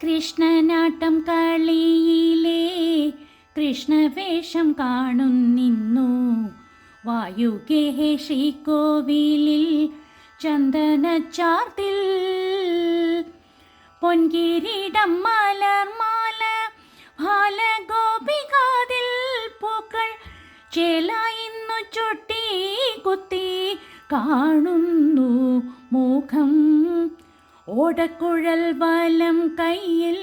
കൃഷ്ണനാട്ടം കളിയിലേ കൃഷ്ണവേഷം കാണുന്നിന്നു വായുകേഹേ ശ്രീകോവിലിൽ ചന്ദനച്ചാർത്തിൽ പൊൻകിരീടം മലർമാല ഭാലഗോപികാതിൽ പൂക്കൾ ചേലായിന്നു ചൊട്ടി കുത്തി കാണുന്നു. മുഖം ഓടക്കുഴൽ വലം കയ്യിൽ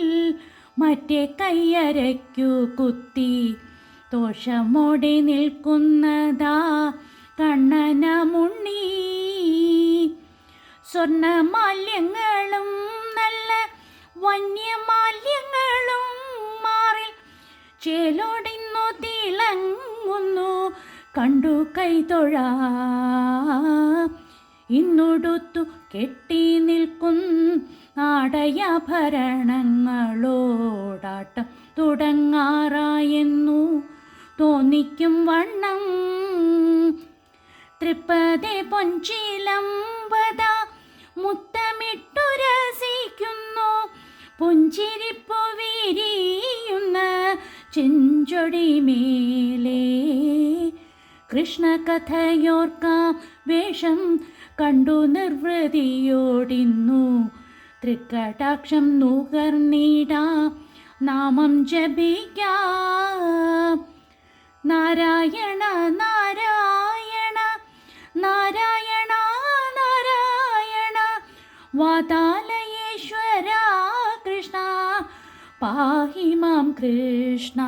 മറ്റേ കയ്യരയ്ക്കു കുത്തി. ദോഷമോടെ നിൽക്കുന്നതാ കണ്ണനമുണ്ണി സ്വർണമാല്യങ്ങളും നല്ല വന്യമാല്യങ്ങളും മാറിൽ ചേലോടിന്നു തിളങ്ങുന്നു. കണ്ടു കൈതൊഴ ഇന്നൊടുത്തു കെട്ടി നിൽക്കും ആടയാഭരണങ്ങളോടാട്ടം തുടങ്ങാറായെന്നു തോന്നിക്കും വണ്ണം. തൃപ്പതെ പൊഞ്ചിലമ്പത മുത്തമിട്ടു രസിക്കുന്നു പുഞ്ചിരിപ്പു വിരിയുന്ന ചെഞ്ചൊടി മേലേ കൃഷ്ണകഥയോർക്കാം വേഷം കണ്ടു നിർവൃതിയോടിന്നു. തൃക്കടാക്ഷം നുകർന്നിടാം നാമം ജപിക്കാം. നാരായണ നാരായണ നാരായണ നാരായണ വാതാലയേശ്വര കൃഷ്ണ പാഹി മാം കൃഷ്ണ.